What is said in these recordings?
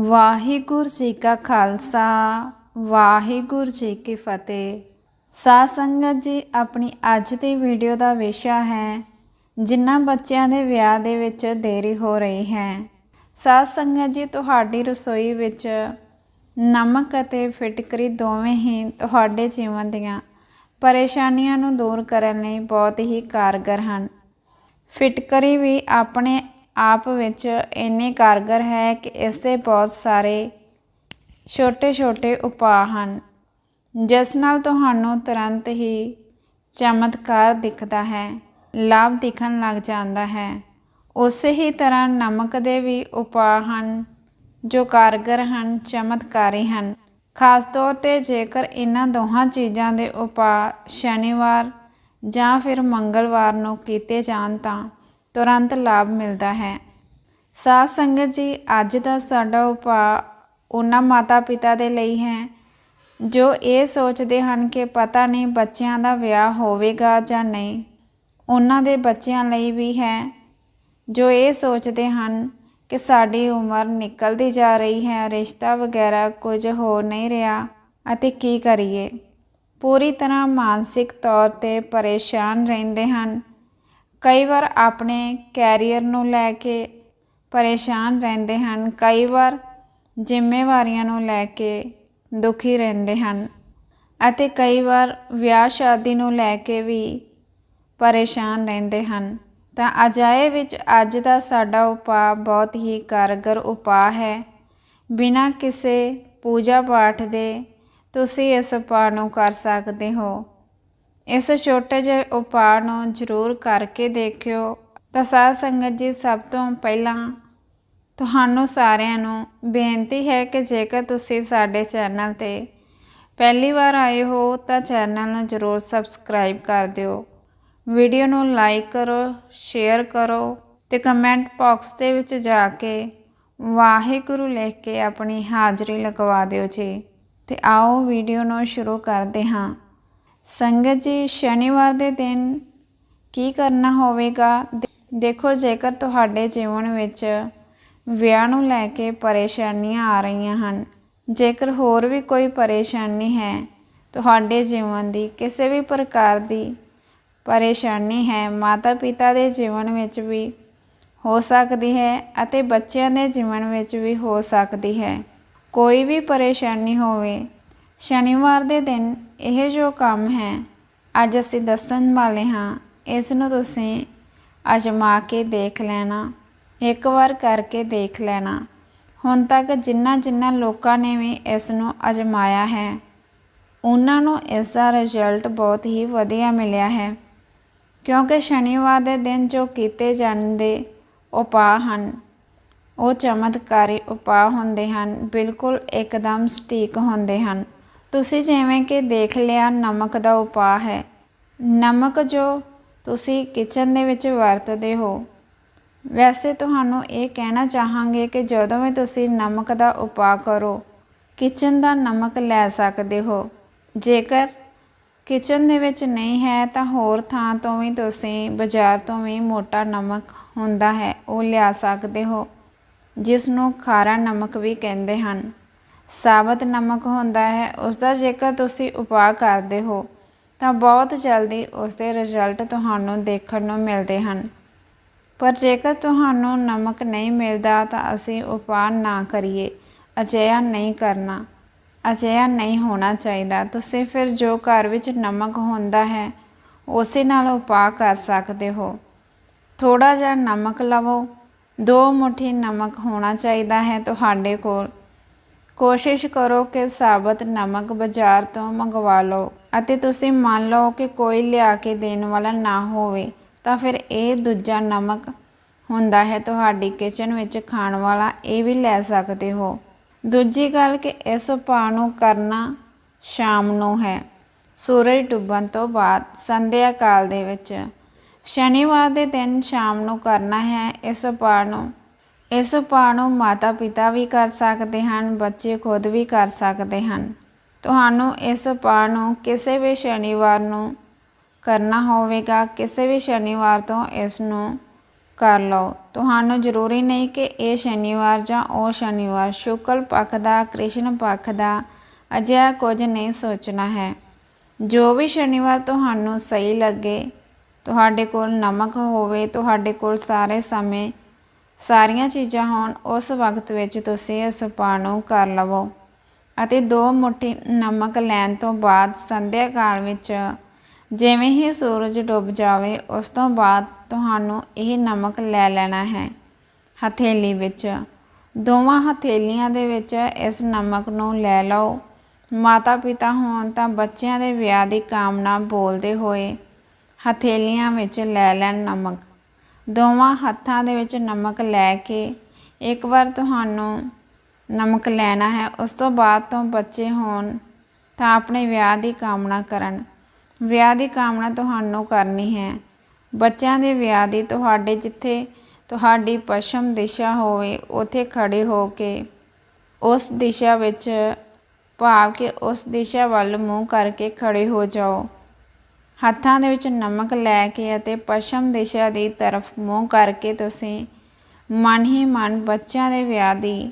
ਵਾਹਿਗੁਰੂ ਜੀ ਕਾ ਖਾਲਸਾ, ਵਾਹਿਗੁਰੂ ਜੀ ਕੀ ਫਤਿਹ। ਸਾਧ ਸੰਗਤ ਜੀ, ਆਪਣੀ ਅੱਜ ਦੀ ਵੀਡੀਓ ਦਾ ਵਿਸ਼ਾ ਹੈ, ਜਿਨ੍ਹਾਂ ਬੱਚਿਆਂ ਦੇ ਵਿਆਹ ਦੇ ਵਿੱਚ ਦੇਰੀ ਹੋ ਰਹੀ ਹੈ। ਸਾਧ ਸੰਗਤ ਜੀ, ਤੁਹਾਡੀ ਰਸੋਈ ਵਿੱਚ ਨਮਕ ਅਤੇ ਫਿਟਕਰੀ ਦੋਵੇਂ ਹੀ ਤੁਹਾਡੇ ਜੀਵਨ ਦੀਆਂ ਪਰੇਸ਼ਾਨੀਆਂ ਨੂੰ ਦੂਰ ਕਰਨ ਲਈ ਬਹੁਤ ਹੀ ਕਾਰਗਰ ਹਨ। ਫਿਟਕਰੀ ਵੀ ਆਪਣੇ ਆਪ ਵਿੱਚ ਇੰਨੇ ਕਾਰਗਰ ਹੈ ਕਿ ਇਸ ਦੇ ਬਹੁਤ ਸਾਰੇ ਛੋਟੇ-ਛੋਟੇ ਉਪਾਅ ਹਨ, ਜਿਸ ਨਾਲ ਤੁਹਾਨੂੰ ਤੁਰੰਤ ਹੀ ਚਮਤਕਾਰ ਦਿਖਦਾ ਹੈ, ਲਾਭ ਦਿਖਣ ਲੱਗ ਜਾਂਦਾ ਹੈ। ਉਸੇ ਹੀ ਤਰ੍ਹਾਂ ਨਮਕ ਦੇ ਵੀ ਉਪਾਅ ਹਨ, ਜੋ ਕਾਰਗਰ ਹਨ, ਚਮਤਕਾਰੀ ਹਨ। ਖਾਸ ਤੌਰ ਤੇ ਜੇਕਰ ਇਹਨਾਂ ਦੋਹਾਂ ਚੀਜ਼ਾਂ ਦੇ ਉਪਾਅ ਸ਼ਨੀਵਾਰ ਜਾਂ ਫਿਰ ਮੰਗਲਵਾਰ ਨੂੰ ਕੀਤੇ ਜਾਣ ਤਾਂ ਤੁਰੰਤ ਲਾਭ ਮਿਲਦਾ ਹੈ। ਸਾਧ ਸੰਗਤ ਜੀ, ਅੱਜ ਦਾ ਸਾਡਾ ਉਪਾਅ ਉਹਨਾਂ ਮਾਤਾ ਪਿਤਾ ਦੇ ਲਈ ਹੈ, ਜੋ ਇਹ ਸੋਚਦੇ ਹਨ ਕਿ ਪਤਾ ਨਹੀਂ ਬੱਚਿਆਂ ਦਾ ਵਿਆਹ ਹੋਵੇਗਾ ਜਾਂ ਨਹੀਂ। ਉਹਨਾਂ ਦੇ ਬੱਚਿਆਂ ਲਈ ਵੀ ਹੈ, ਜੋ ਇਹ ਸੋਚਦੇ ਹਨ ਕਿ ਸਾਡੀ ਉਮਰ ਨਿਕਲਦੀ ਜਾ ਰਹੀ ਹੈ, ਰਿਸ਼ਤਾ ਵਗੈਰਾ ਕੁਝ ਹੋ ਨਹੀਂ ਰਿਹਾ, ਅਤੇ ਕੀ ਕਰੀਏ। ਪੂਰੀ ਤਰ੍ਹਾਂ ਮਾਨਸਿਕ ਤੌਰ ਤੇ ਪਰੇਸ਼ਾਨ ਰਹਿੰਦੇ ਹਨ। ਕਈ ਵਾਰ ਆਪਣੇ ਕੈਰੀਅਰ ਨੂੰ ਲੈ ਕੇ ਪਰੇਸ਼ਾਨ ਰਹਿੰਦੇ ਹਨ, ਕਈ ਵਾਰ ਜ਼ਿੰਮੇਵਾਰੀਆਂ ਨੂੰ ਲੈ ਕੇ ਦੁਖੀ ਰਹਿੰਦੇ ਹਨ ਅਤੇ ਕਈ ਵਾਰ ਵਿਆਹ ਸ਼ਾਦੀ ਨੂੰ ਲੈ ਕੇ ਵੀ ਪਰੇਸ਼ਾਨ ਰਹਿੰਦੇ ਹਨ। ਤਾਂ ਅਜਾਏ ਵਿੱਚ ਅੱਜ ਦਾ ਸਾਡਾ ਉਪਾਅ ਬਹੁਤ ਹੀ ਕਾਰਗਰ ਉਪਾਅ ਹੈ। ਬਿਨਾਂ ਕਿਸੇ ਪੂਜਾ ਪਾਠ ਦੇ ਤੁਸੀਂ ਇਸ ਉਪਾਅ ਨੂੰ ਕਰ ਸਕਦੇ ਹੋ। ਇਸ ਛੋਟੇ ਜਿਹੇ ਉਪਾਅ ਨੂੰ ਜ਼ਰੂਰ ਕਰਕੇ ਦੇਖਿਓ। ਤਾਂ ਸਾਧ ਸੰਗਤ ਜੀ, ਸਭ ਤੋਂ ਪਹਿਲਾਂ ਤੁਹਾਨੂੰ ਸਾਰਿਆਂ ਨੂੰ ਬੇਨਤੀ ਹੈ ਕਿ ਜੇਕਰ ਤੁਸੀਂ ਸਾਡੇ ਚੈਨਲ ਤੇ ਪਹਿਲੀ ਵਾਰ ਆਏ ਹੋ, ਤਾਂ ਚੈਨਲ ਨੂੰ ਜ਼ਰੂਰ ਸਬਸਕ੍ਰਾਈਬ ਕਰ ਦਿਓ। ਵੀਡੀਓ ਨੂੰ ਲਾਈਕ ਕਰੋ, ਸ਼ੇਅਰ ਕਰੋ ਤੇ ਕਮੈਂਟ ਬਾਕਸ ਦੇ ਵਿੱਚ ਜਾ ਕੇ ਵਾਹਿਗੁਰੂ ਲਿਖ ਕੇ ਆਪਣੀ ਹਾਜ਼ਰੀ ਲਗਵਾ ਦਿਓ ਜੀ। ਤੇ ਆਓ, ਵੀਡੀਓ ਨੂੰ ਸ਼ੁਰੂ ਕਰਦੇ ਹਾਂ। ਸੰਗਤ ਜੀ, ਸ਼ਨੀਵਾਰ ਦੇ ਦਿਨ ਕੀ ਕਰਨਾ ਹੋਵੇਗਾ? ਦੇਖੋ, ਜੇਕਰ ਤੁਹਾਡੇ ਜੀਵਨ ਵਿੱਚ ਵਿਆਹ ਨੂੰ ਲੈ ਕੇ ਪਰੇਸ਼ਾਨੀਆਂ ਆ ਰਹੀਆਂ ਹਨ, ਜੇਕਰ ਹੋਰ ਵੀ ਕੋਈ ਪਰੇਸ਼ਾਨੀ ਹੈ, ਤੁਹਾਡੇ ਜੀਵਨ ਦੀ ਕਿਸੇ ਵੀ ਪ੍ਰਕਾਰ ਦੀ ਪਰੇਸ਼ਾਨੀ ਹੈ ਮਾਤਾ ਪਿਤਾ ਦੇ ਜੀਵਨ ਵਿੱਚ ਵੀ ਹੋ ਸਕਦੀ ਹੈ ਅਤੇ ਬੱਚਿਆਂ ਦੇ ਜੀਵਨ ਵਿੱਚ ਵੀ ਹੋ ਸਕਦੀ ਹੈ। ਕੋਈ ਵੀ ਪਰੇਸ਼ਾਨੀ ਹੋਵੇ ਸ਼ਨੀਵਾਰ ਦੇ ਦਿਨ ਇਹ ਜੋ ਕੰਮ ਹੈ, ਅੱਜ ਅਸੀਂ ਦੱਸਣ ਵਾਲੇ ਹਾਂ, ਇਸ ਨੂੰ ਤੁਸੀਂ ਅਜਮਾ ਕੇ ਦੇਖ ਲੈਣਾ, ਇੱਕ ਵਾਰ ਕਰਕੇ ਦੇਖ ਲੈਣਾ। ਹੁਣ ਤੱਕ ਜਿੰਨਾ ਜਿੰਨਾ ਲੋਕਾਂ ਨੇ ਵੀ ਇਸ ਨੂੰ ਅਜਮਾਇਆ ਹੈ, ਉਹਨਾਂ ਨੂੰ ਇਸ ਦਾ ਰਿਜ਼ਲਟ ਬਹੁਤ ਹੀ ਵਧੀਆ ਮਿਲਿਆ ਹੈ। ਕਿਉਂਕਿ ਸ਼ਨੀਵਾਰ ਦੇ ਦਿਨ ਜੋ ਕੀਤੇ ਜਾਂਦੇ ਉਪਾਅ ਹਨ, ਉਹ ਚਮਤਕਾਰੀ ਉਪਾਅ ਹੁੰਦੇ ਹਨ, ਬਿਲਕੁਲ ਇੱਕਦਮ ਸਟੀਕ ਹੁੰਦੇ ਹਨ। ਤੁਸੀਂ ਜਿਵੇਂ ਕਿ ਦੇਖ ਲਿਆ, ਨਮਕ ਦਾ ਉਪਾਅ ਹੈ। ਨਮਕ ਜੋ ਤੁਸੀਂ ਕਿਚਨ ਦੇ ਵਿੱਚ ਵਰਤਦੇ ਹੋ। ਵੈਸੇ ਤੁਹਾਨੂੰ ਇਹ ਕਹਿਣਾ ਚਾਹਾਂਗੇ ਕਿ ਜਦੋਂ ਵੀ ਤੁਸੀਂ ਨਮਕ ਦਾ ਉਪਾਅ ਕਰੋ ਕਿਚਨ ਦਾ ਨਮਕ ਲੈ ਸਕਦੇ ਹੋ। ਜੇਕਰ ਕਿਚਨ ਦੇ ਵਿੱਚ ਨਹੀਂ ਹੈ, ਤਾਂ ਹੋਰ ਥਾਂ ਤੋਂ ਵੀ ਤੁਸੀਂ, ਬਾਜ਼ਾਰ ਤੋਂ ਵੀ ਮੋਟਾ ਨਮਕ ਹੁੰਦਾ ਹੈ, ਉਹ ਲਿਆ ਸਕਦੇ ਹੋ ਜਿਸ ਨੂੰ ਖਾਰਾ ਨਮਕ ਵੀ ਕਹਿੰਦੇ ਹਨ। ਸਾਬਤ ਨਮਕ ਹੁੰਦਾ ਹੈ ਉਸ ਦਾ ਜੇਕਰ ਤੁਸੀਂ ਉਪਾਅ ਕਰਦੇ ਹੋ, ਤਾਂ ਬਹੁਤ ਜਲਦੀ ਉਸ ਦੇ ਰਿਜ਼ਲਟ ਤੁਹਾਨੂੰ ਦੇਖਣ ਨੂੰ ਮਿਲਦੇ ਹਨ। ਪਰ ਜੇਕਰ ਤੁਹਾਨੂੰ ਨਮਕ ਨਹੀਂ ਮਿਲਦਾ, ਤਾਂ ਅਸੀਂ ਉਪਾਅ ਨਾ ਕਰੀਏ, ਅਜਿਹਾ ਨਹੀਂ ਕਰਨਾ, ਅਜਿਹਾ ਨਹੀਂ ਹੋਣਾ ਚਾਹੀਦਾ। ਤੁਸੀਂ ਫਿਰ ਜੋ ਘਰ ਵਿੱਚ ਨਮਕ ਹੁੰਦਾ ਹੈ, ਉਸੇ ਨਾਲ ਉਪਾਅ ਕਰ ਸਕਦੇ ਹੋ। ਥੋੜਾ ਜਿਹਾ ਨਮਕ ਲਵੋ, ਦੋ ਮੁਠੀ ਨਮਕ ਹੋਣਾ ਚਾਹੀਦਾ ਹੈ ਤੁਹਾਡੇ ਕੋਲ। ਕੋਸ਼ਿਸ਼ ਕਰੋ ਕਿ ਸਾਬਤ ਨਮਕ ਬਾਜ਼ਾਰ ਤੋਂ ਮੰਗਵਾ ਲਓ ਅਤੇ ਤੁਸੀਂ ਮੰਨ ਲਓ ਕਿ ਕੋਈ ਲਿਆ ਕੇ ਦੇਣ ਵਾਲਾ ਨਾ ਹੋਵੇ, ਤਾਂ ਫਿਰ ਇਹ ਦੂਜਾ ਨਮਕ ਹੁੰਦਾ ਹੈ ਤੁਹਾਡੀ ਕਿਚਨ ਵਿੱਚ ਖਾਣ ਵਾਲਾ, ਇਹ ਵੀ ਲੈ ਸਕਦੇ ਹੋ। ਦੂਜੀ ਗੱਲ ਕਿ ਇਸ ਉਪਾਅ ਨੂੰ ਕਰਨਾ ਸ਼ਾਮ ਨੂੰ ਹੈ। ਸੂਰਜ ਡੁੱਬਣ ਤੋਂ ਬਾਅਦ ਸੰਧਿਆ ਕਾਲ ਦੇ ਵਿੱਚ ਸ਼ਨੀਵਾਰ ਦੇ ਦਿਨ ਸ਼ਾਮ ਨੂੰ ਕਰਨਾ ਹੈ ਇਸ ਉਪਾਅ ਨੂੰ। ਇਸ ਉਪਾਅ ਨੂੰ ਮਾਤਾ ਪਿਤਾ ਵੀ ਕਰ ਸਕਦੇ ਹਨ, ਬੱਚੇ ਖੁਦ ਵੀ ਕਰ ਸਕਦੇ ਹਨ। ਤੁਹਾਨੂੰ ਇਸ ਉਪਾਅ ਨੂੰ ਕਿਸੇ ਵੀ ਸ਼ਨੀਵਾਰ ਨੂੰ ਕਰਨਾ ਹੋਵੇਗਾ, ਕਿਸੇ ਵੀ ਸ਼ਨੀਵਾਰ ਤੋਂ ਇਸ ਨੂੰ ਕਰ ਲਓ। ਤੁਹਾਨੂੰ ਜ਼ਰੂਰੀ ਨਹੀਂ ਕਿ ਇਹ ਸ਼ਨੀਵਾਰ ਜਾਂ ਉਹ ਸ਼ਨੀਵਾਰ। ਸ਼ੁਕਲ ਪੱਖ ਦਾ, ਕ੍ਰਿਸ਼ਨ ਪੱਖ ਦਾ ਅਜਿਹਾ ਕੁਝ ਨਹੀਂ ਸੋਚਣਾ ਹੈ। ਜੋ ਵੀ ਸ਼ਨੀਵਾਰ ਤੁਹਾਨੂੰ ਸਹੀ ਲੱਗੇ, ਤੁਹਾਡੇ ਕੋਲ ਨਮਕ ਹੋਵੇ, ਤੁਹਾਡੇ ਕੋਲ ਸਾਰੇ ਸਮੇਂ ਸਾਰੀਆਂ ਚੀਜ਼ਾਂ ਹੋਣ, ਉਸ ਵਕਤ ਵਿੱਚ ਤੁਸੀਂ ਇਸ ਉਪਾਅ ਨੂੰ ਕਰ ਲਵੋ ਅਤੇ ਦੋ ਮੁੱਠੀ ਨਮਕ ਲੈਣ ਤੋਂ ਬਾਅਦ ਸੰਧਿਆ ਕਾਲ ਵਿੱਚ ਜਿਵੇਂ ਹੀ ਸੂਰਜ ਡੁੱਬ ਜਾਵੇ, ਉਸ ਤੋਂ ਬਾਅਦ ਤੁਹਾਨੂੰ ਇਹ ਨਮਕ ਲੈ ਲੈਣਾ ਹੈ। ਹਥੇਲੀ ਵਿੱਚ। ਦੋਵਾਂ ਹਥੇਲੀਆਂ ਦੇ ਵਿੱਚ ਇਸ ਨਮਕ ਨੂੰ ਲੈ ਲਓ। ਮਾਤਾ ਪਿਤਾ ਹੋਣ ਤਾਂ ਬੱਚਿਆਂ ਦੇ ਵਿਆਹ ਦੀ ਕਾਮਨਾ ਬੋਲਦੇ ਹੋਏ ਹਥੇਲੀਆਂ ਵਿੱਚ ਲੈ ਲੈਣ ਨਮਕ। ਦੋਵਾਂ ਹੱਥਾਂ ਦੇ ਵਿੱਚ ਨਮਕ ਲੈ ਕੇ ਇੱਕ ਵਾਰ ਤੁਹਾਨੂੰ ਨਮਕ ਲੈਣਾ ਹੈ, ਉਸ ਤੋਂ ਬਾਅਦ ਤੋਂ ਬੱਚੇ ਹੋਣ ਤਾਂ ਆਪਣੇ ਵਿਆਹ ਦੀ ਕਾਮਨਾ ਕਰਨ। ਵਿਆਹ ਦੀ ਕਾਮਨਾ ਤੁਹਾਨੂੰ ਕਰਨੀ ਹੈ। ਬੱਚਿਆਂ ਦੇ ਵਿਆਹ ਦੀ ਤੁਹਾਡੇ ਜਿੱਥੇ ਤੁਹਾਡੀ ਪੱਛਮ ਦਿਸ਼ਾ ਹੋਵੇ, ਉੱਥੇ ਖੜੇ ਹੋ ਕੇ ਉਸ ਦਿਸ਼ਾ ਵਿੱਚ ਭਾਵ ਕਿ ਉਸ ਦਿਸ਼ਾ ਵੱਲ ਮੂੰਹ ਕਰਕੇ ਖੜੇ ਹੋ ਜਾਓ। ਹੱਥਾਂ ਦੇ ਵਿੱਚ ਨਮਕ ਲੈ ਕੇ ਅਤੇ ਪੱਛਮ ਦਿਸ਼ਾ ਦੀ ਤਰਫ ਮੂੰਹ ਕਰਕੇ ਤੁਸੀਂ ਮਨ ਹੀ ਮਨ ਬੱਚਿਆਂ ਦੇ ਵਿਆਹ ਦੀ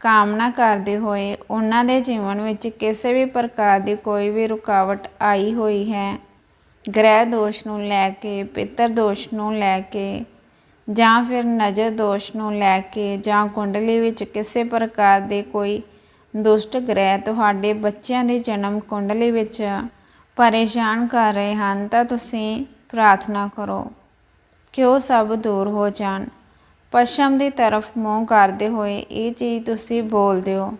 ਕਾਮਨਾ ਕਰਦੇ ਹੋਏ ਉਹਨਾਂ ਦੇ ਜੀਵਨ ਵਿੱਚ ਕਿਸੇ ਵੀ ਪ੍ਰਕਾਰ ਦੀ ਕੋਈ ਵੀ ਰੁਕਾਵਟ ਆਈ ਹੋਈ ਹੈ। ਗ੍ਰਹਿ ਦੋਸ਼ ਨੂੰ ਲੈ ਕੇ, ਪਿੱਤਰ ਦੋਸ਼ ਨੂੰ ਲੈ ਕੇ ਜਾਂ ਫਿਰ ਨਜ਼ਰ ਦੋਸ਼ ਨੂੰ ਲੈ ਕੇ ਜਾਂ ਕੁੰਡਲੀ ਵਿੱਚ ਕਿਸੇ ਪ੍ਰਕਾਰ ਦੇ ਕੋਈ ਦੁਸ਼ਟ ਗ੍ਰਹਿ ਤੁਹਾਡੇ ਬੱਚਿਆਂ ਦੀ ਜਨਮ ਕੁੰਡਲੀ ਵਿੱਚ ਪਰੇਸ਼ਾਨ ਕਰ ਰਹੇ ਹਨ ਤਾਂ ਤੁਸੀਂ ਪ੍ਰਾਰਥਨਾ ਕਰੋ ਕਿ ਉਹ ਸਭ ਦੂਰ ਹੋ ਜਾਣ? ਪੱਛਮ ਦੀ ਤਰਫ ਮੂੰਹ ਕਰਦੇ ਹੋਏ ਇਹ ਚੀਜ਼ ਤੁਸੀਂ ਬੋਲਦੇ ਹੋ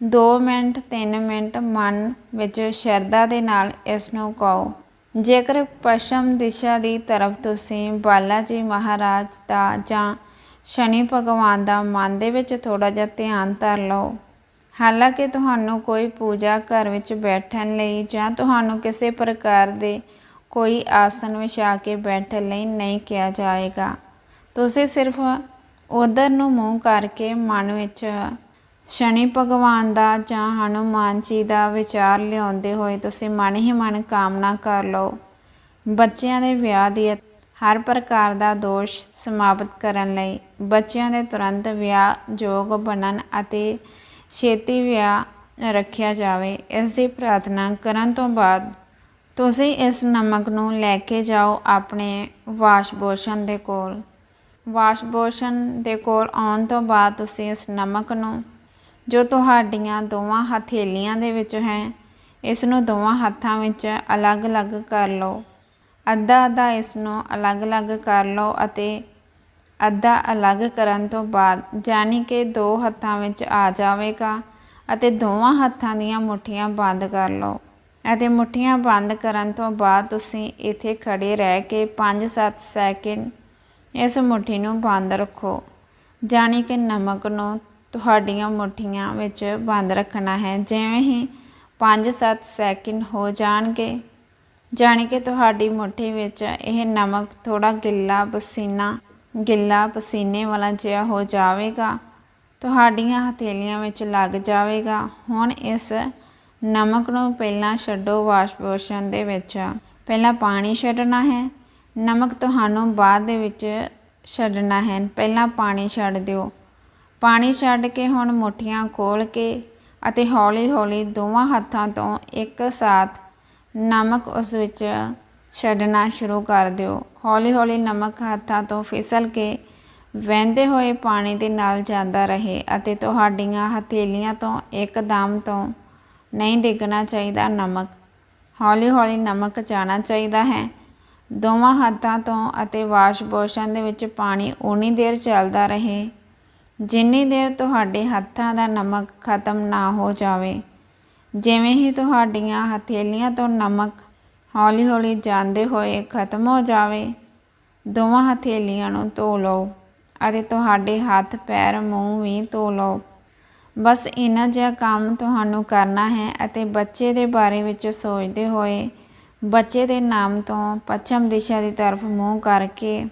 2 ਮਿੰਟ 3 ਮਿੰਟ ਮਨ ਵਿੱਚ ਸ਼ਰਧਾ ਦੇ ਨਾਲ ਇਸ ਨੂੰ ਕਹੋ। ਜੇਕਰ ਪੱਛਮ ਦਿਸ਼ਾ ਦੀ ਤਰਫ ਤੁਸੀਂ ਬਾਲਾ ਜੀ ਮਹਾਰਾਜ ਦਾ ਜਾਂ ਸ਼ਨੀ ਭਗਵਾਨ ਦਾ ਮਨ ਦੇ ਵਿੱਚ ਥੋੜਾ ਜਿਹਾ ਧਿਆਨ ਧਰ ਲਓ ਹਾਲਾਂਕਿ ਤੁਹਾਨੂੰ ਕੋਈ ਪੂਜਾ ਘਰ ਵਿੱਚ ਬੈਠਣ ਲਈ ਜਾਂ ਤੁਹਾਨੂੰ ਕਿਸੇ ਪ੍ਰਕਾਰ ਦੇ ਕੋਈ ਆਸਨ ਵਿਛਾ ਕੇ ਬੈਠਣ ਲਈ ਨਹੀਂ ਕਿਹਾ ਜਾਏਗਾ। ਤੁਸੀਂ ਸਿਰਫ ਉਧਰ ਨੂੰ ਮੂੰਹ ਕਰਕੇ ਮਨ ਵਿੱਚ ਸ਼ਨੀ ਭਗਵਾਨ ਦਾ ਜਾਂ ਹਨੂਮਾਨ ਜੀ ਦਾ ਵਿਚਾਰ ਲਿਆਉਂਦੇ ਹੋਏ ਤੁਸੀਂ ਮਨ ਹੀ ਮਨ ਕਾਮਨਾ ਕਰ ਲਓ। ਬੱਚਿਆਂ ਦੇ ਵਿਆਹ ਦੀ ਹਰ ਪ੍ਰਕਾਰ ਦਾ ਦੋਸ਼ ਸਮਾਪਤ ਕਰਨ ਲਈ ਬੱਚਿਆਂ ਦੇ ਤੁਰੰਤ ਵਿਆਹ ਯੋਗ ਬਣਨ ਅਤੇ ਛੇਤੀ ਵਿਆਹ ਰੱਖਿਆ ਜਾਵੇ ਇਸ ਦੀ ਪ੍ਰਾਰਥਨਾ ਕਰਨ ਤੋਂ ਬਾਅਦ ਤੁਸੀਂ ਇਸ ਨਮਕ ਨੂੰ ਲੈ ਕੇ ਜਾਓ ਆਪਣੇ ਵਾਸ਼ ਬੋਸ਼ਨ ਦੇ ਕੋਲ। ਵਾਸ਼ ਬੋਸ਼ਨ ਦੇ ਕੋਲ ਆਉਣ ਤੋਂ ਬਾਅਦ ਤੁਸੀਂ ਇਸ ਨਮਕ ਨੂੰ, ਜੋ ਤੁਹਾਡੀਆਂ ਦੋਵਾਂ ਹਥੇਲੀਆਂ ਦੇ ਵਿੱਚ ਹੈ, ਇਸ ਨੂੰ ਦੋਵਾਂ ਹੱਥਾਂ ਵਿੱਚ ਅਲੱਗ-ਅਲੱਗ ਕਰ ਲਓ। ਅੱਧਾ ਅੱਧਾ ਇਸ ਨੂੰ ਅਲੱਗ-ਅਲੱਗ ਕਰ ਲਓ ਅਤੇ ਅੱਧਾ ਅਲੱਗ ਕਰਨ ਤੋਂ ਬਾਅਦ ਜਾਨੀ ਕਿ ਦੋ ਹੱਥਾਂ ਵਿੱਚ ਆ ਜਾਵੇਗਾ ਅਤੇ ਦੋਵਾਂ ਹੱਥਾਂ ਦੀਆਂ ਮੁੱਠੀਆਂ ਬੰਦ ਕਰ ਲਓ। ਅਤੇ ਮੁੱਠੀਆਂ ਬੰਦ ਕਰਨ ਤੋਂ ਬਾਅਦ ਤੁਸੀਂ ਇੱਥੇ ਖੜੇ ਰਹਿ ਕੇ 5-7 ਸੈਕਿੰਡ ਇਸ ਮੁੱਠੀ ਨੂੰ ਬੰਦ ਰੱਖੋ। ਜਾਨੀ ਕਿ ਨਮਕ ਨੂੰ ਤੁਹਾਡੀਆਂ ਮੁੱਠੀਆਂ ਵਿੱਚ ਬੰਦ ਰੱਖਣਾ ਹੈ। ਜਿਵੇਂ ਹੀ 5-7 ਸੈਕਿੰਡ ਹੋ ਜਾਣਗੇ, ਜਾਣੀ ਕਿ ਤੁਹਾਡੀ ਮੁੱਠੀ ਵਿੱਚ ਇਹ ਨਮਕ ਥੋੜਾ ਗਿੱਲਾ ਪਸੀਨਾ ਗਿੱਲਾ ਪਸੀਨੇ ਵਾਲਾ ਜਿਹਾ ਹੋ ਜਾਵੇਗਾ, ਤੁਹਾਡੀਆਂ ਹਥੇਲੀਆਂ ਵਿੱਚ ਲੱਗ ਜਾਵੇਗਾ। ਹੁਣ ਇਸ ਨਮਕ ਨੂੰ ਪਹਿਲਾਂ ਛੱਡੋ ਵਾਸ਼ਬੇਸ਼ਨ ਦੇ ਵਿੱਚ। ਪਹਿਲਾਂ ਪਾਣੀ ਛੱਡਣਾ ਹੈ। ਨਮਕ ਤੁਹਾਨੂੰ ਬਾਅਦ ਦੇ ਵਿੱਚ ਛੱਡਣਾ ਹੈ। ਪਹਿਲਾਂ ਪਾਣੀ ਛੱਡ ਦਿਓ। ਪਾਣੀ ਛੱਡ ਕੇ ਹੁਣ ਮੁੱਠੀਆਂ ਖੋਲ ਕੇ ਅਤੇ ਹੌਲੀ-ਹੌਲੀ ਦੋਵਾਂ ਹੱਥਾਂ ਤੋਂ ਇੱਕ ਸਾਥ ਨਮਕ ਉਸ ਵਿੱਚ ਛੱਡਣਾ ਸ਼ੁਰੂ ਕਰ ਦਿਓ। ਹੌਲੀ-ਹੌਲੀ ਨਮਕ ਹੱਥਾਂ ਤੋਂ ਫਿਸਲ ਕੇ ਵਹਿੰਦੇ ਹੋਏ ਪਾਣੀ ਦੇ ਨਾਲ ਜਾਂਦਾ ਰਹੇ ਅਤੇ ਤੁਹਾਡੀਆਂ ਹਥੇਲੀਆਂ ਤੋਂ ਇੱਕਦਮ ਤੋਂ ਨਹੀਂ ਡਿੱਗਣਾ ਚਾਹੀਦਾ ਨਮਕ। ਹੌਲੀ-ਹੌਲੀ ਨਮਕ ਜਾਣਾ ਚਾਹੀਦਾ ਹੈ। ਦੋਵਾਂ ਹੱਥਾਂ ਤੋਂ ਅਤੇ ਵਾਸ਼ ਬੋਸ਼ਨ ਦੇ ਵਿੱਚ ਪਾਣੀ ਉਨੀ ਦੇਰ ਚੱਲਦਾ ਰਹੇ ਜਿੰਨੀ ਦੇਰ ਤੁਹਾਡੇ ਹੱਥਾਂ ਦਾ ਨਮਕ ਖਤਮ ਨਾ ਹੋ ਜਾਵੇ। ਜਿਵੇਂ ਹੀ ਤੁਹਾਡੀਆਂ ਹਥੇਲੀਆਂ ਤੋਂ ਨਮਕ ਹੌਲੀ-ਹੌਲੀ ਜਾਂਦੇ ਹੋਏ ਖਤਮ ਹੋ ਜਾਵੇ। ਦੋਵਾਂ ਹਥੇਲੀਆਂ ਨੂੰ ਧੋ ਲਓ ਅਤੇ ਤੁਹਾਡੇ ਹੱਥ, ਪੈਰ, ਮੂੰਹ ਵੀ ਧੋ ਲਓ। ਬਸ ਇਹਨਾਂ ਜਿਹਾ ਕੰਮ ਤੁਹਾਨੂੰ ਕਰਨਾ ਹੈ ਅਤੇ ਬੱਚੇ ਦੇ ਬਾਰੇ ਵਿੱਚ ਸੋਚਦੇ ਹੋਏ ਬੱਚੇ ਦੇ ਨਾਮ ਤੋਂ ਪੱਛਮ ਦਿਸ਼ਾ ਦੀ ਤਰਫ ਮੂੰਹ ਕਰਕੇ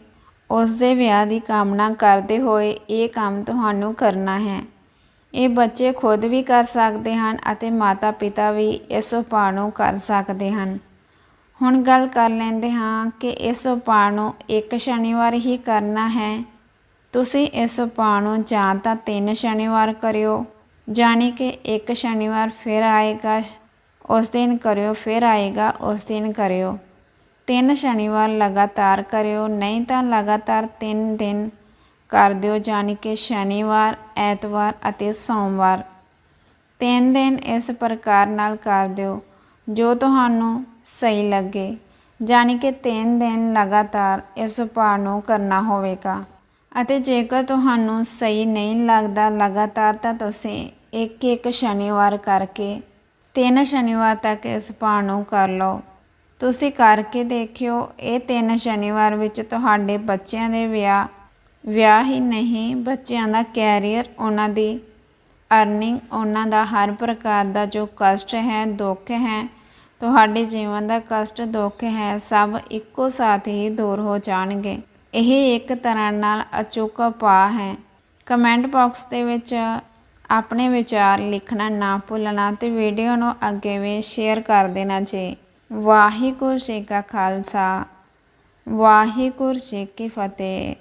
ਉਸ ਦੇ ਵਿਆਹ ਦੀ ਕਾਮਨਾ ਕਰਦੇ ਹੋਏ ਇਹ ਕੰਮ ਤੁਹਾਨੂੰ ਕਰਨਾ ਹੈ। ਇਹ ਬੱਚੇ ਖੁਦ ਵੀ ਕਰ ਸਕਦੇ ਹਨ ਅਤੇ ਮਾਤਾ ਪਿਤਾ ਵੀ ਇਸ ਉਪਾਅ ਨੂੰ ਕਰ ਸਕਦੇ ਹਨ। ਹੁਣ ਗੱਲ ਕਰ ਲੈਂਦੇ ਹਾਂ ਕਿ ਇਸ ਉਪਾਅ ਨੂੰ ਇੱਕ ਸ਼ਨੀਵਾਰ ਹੀ ਕਰਨਾ ਹੈ। ਤੁਸੀਂ ਇਸ ਉਪਾਅ ਨੂੰ ਜਾਂ ਤਾਂ ਤਿੰਨ ਸ਼ਨੀਵਾਰ ਕਰਿਓ, ਜਾਣੀ ਕਿ ਇੱਕ ਸ਼ਨੀਵਾਰ ਫਿਰ ਆਏਗਾ, ਉਸ ਦਿਨ ਕਰਿਓ, ਫਿਰ ਆਏਗਾ, ਉਸ ਦਿਨ ਕਰਿਓ। ਤਿੰਨ ਸ਼ਨੀਵਾਰ ਲਗਾਤਾਰ ਕਰਿਓ, ਨਹੀਂ ਤਾਂ ਲਗਾਤਾਰ ਤਿੰਨ ਦਿਨ ਕਰ ਦਿਓ, ਜਾਣੀ ਕਿ ਸ਼ਨੀਵਾਰ, ਐਤਵਾਰ ਅਤੇ ਸੋਮਵਾਰ। ਤਿੰਨ ਦਿਨ ਇਸ ਪ੍ਰਕਾਰ ਨਾਲ ਕਰ ਦਿਓ। ਜੋ ਤੁਹਾਨੂੰ ਸਹੀ ਲੱਗੇ। ਜਾਣੀ ਕਿ ਤਿੰਨ ਦਿਨ ਲਗਾਤਾਰ ਇਸ ਉਪਾਅ ਨੂੰ ਕਰਨਾ ਹੋਵੇਗਾ। ਅਤੇ ਜੇਕਰ ਤੁਹਾਨੂੰ ਸਹੀ ਨਹੀਂ ਲੱਗਦਾ ਲਗਾਤਾਰ, ਤਾਂ ਤੁਸੀਂ ਇੱਕ ਇੱਕ ਸ਼ਨੀਵਾਰ ਕਰਕੇ ਤਿੰਨ ਸ਼ਨੀਵਾਰ ਤੱਕ ਇਸ ਉਪਾਅ ਨੂੰ ਕਰ ਲਓ। ਤੁਸੀਂ ਕਰਕੇ ਦੇਖਿਓ, ਇਹ ਤਿੰਨ ਸ਼ਨੀਵਾਰ ਵਿੱਚ ਤੁਹਾਡੇ ਬੱਚਿਆਂ ਦੇ ਵਿਆਹ ਵਿਆਹ ਹੀ ਨਹੀਂ, ਬੱਚਿਆਂ ਦਾ ਕੈਰੀਅਰ, ਉਹਨਾਂ ਦੀ ਅਰਨਿੰਗ, ਉਹਨਾਂ ਦਾ ਹਰ ਪ੍ਰਕਾਰ ਦਾ ਜੋ ਕਸ਼ਟ ਹੈ, ਦੁੱਖ ਹੈ ਤੁਹਾਡੇ ਜੀਵਨ ਦਾ ਕਸ਼ਟ, ਦੁੱਖ ਹੈ, ਸਭ ਇੱਕੋ ਸਾਥ ਹੀ ਦੂਰ ਹੋ ਜਾਣਗੇ। ਇਹ ਇੱਕ ਤਰ੍ਹਾਂ ਨਾਲ ਅਚੂਕ ਉਪਾਅ ਹੈ। ਕਮੈਂਟ ਬਾਕਸ ਦੇ ਵਿੱਚ ਆਪਣੇ ਵਿਚਾਰ ਲਿਖਣਾ ਨਾ ਭੁੱਲਣਾ ਤੇ ਵੀਡੀਓ ਨੂੰ ਅੱਗੇ ਵੀ ਸ਼ੇਅਰ ਕਰ ਦੇਣਾ ਜੀ। ਵਾਹਿਗੁਰੂ ਜੀ ਕਾ ਖਾਲਸਾ, ਵਾਹਿਗੁਰੂ ਜੀ ਕੀ ਫਤਿਹ।